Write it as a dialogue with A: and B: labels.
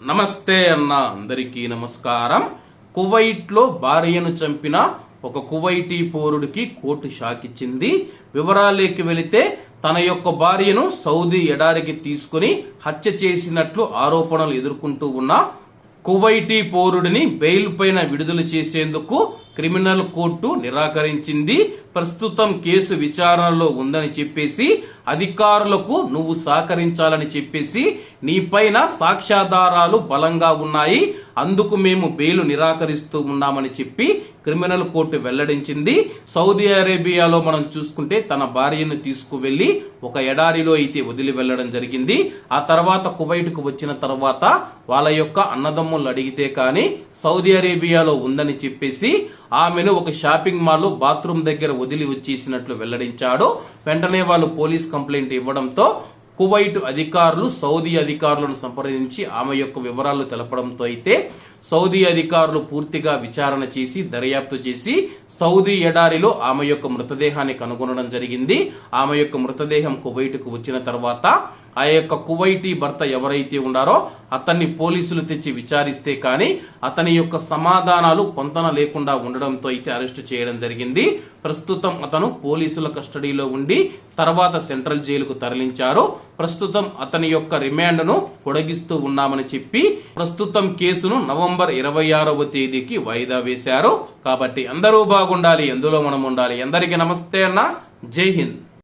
A: నమస్తే అన్న అందరికీ నమస్కారం. కువైట్లో భార్యను చంపిన ఒక కువైటీ పౌరుడికి కోర్టు షాకిచ్చింది. వివరాలేకి వెళితే తన యొక్క భార్యను సౌదీ ఎడారికి తీసుకుని హత్య చేసినట్లు ఆరోపణలు ఎదుర్కొంటూ ఉన్న కువైటీ పౌరుడిని బెయిల్ పైన విడుదల చేసేందుకు క్రిమినల్ కోర్టు నిరాకరించింది. ప్రస్తుతం కేసు విచారణలో ఉందని చెప్పేసి అధికారులకు నువ్వు సహకరించాలని చెప్పేసి నీపైన సాక్ష్యాధారాలు బలంగా ఉన్నాయి. అందుకు మేము బెయిల్ నిరాకరిస్తూ ఉన్నామని చెప్పి క్రిమినల్ కోర్టు వెల్లడించింది. సౌదీ అరేబియాలో మనం చూసుకుంటే తన భార్యను తీసుకువెళ్ళి ఒక ఎడారిలో అయితే వదిలి వెళ్ళడం జరిగింది. ఆ తర్వాత కువైట్కు వచ్చిన తర్వాత వాళ్ళ యొక్క అన్నదమ్ములు అడిగితే కానీ సౌదీ అరేబియాలో ఉందని చెప్పేసి ఆమెను ఒక షాపింగ్ మాల్ బాత్రూమ్ దగ్గర వదిలి వచ్చేసినట్లు వెల్లడించాడు. వెంటనే వాళ్ళు పోలీస్ కంప్లైంట్ ఇవ్వడంతో కువైట్ అధికారులు సౌదీ అధికారులను సంప్రదించి ఆమె యొక్క వివరాలు తెలపడంతో అయితే సౌదీ అధికారులు పూర్తిగా విచారణ చేసి దర్యాప్తు చేసి సౌదీ ఎడారిలో ఆమె యొక్క మృతదేహాన్ని కనుగొనడం జరిగింది. ఆమె యొక్క మృతదేహం కువైట్కు వచ్చిన తర్వాత ఆ యొక్క కువైటీ భర్త ఎవరైతే ఉన్నారో అతన్ని పోలీసులు తెచ్చి విచారిస్తే కానీ అతని యొక్క సమాధానాలు పొంతన లేకుండా ఉండడంతో అయితే అరెస్టు చేయడం జరిగింది. ప్రస్తుతం అతను పోలీసుల కస్టడీలో ఉండి తర్వాత సెంట్రల్ జైలుకు తరలించారు. ప్రస్తుతం అతని యొక్క రిమాండ్ను పొడిగిస్తూ ఉన్నామని చెప్పి ప్రస్తుతం కేసును నవంబర్ నవంబర్ ఇరవై ఆరవ తేదీకి వాయిదా వేశారు. కాబట్టి అందరూ బాగుండాలి ఎందులో మనం ఉండాలి? అందరికీ నమస్తే అన్న. జై హింద్.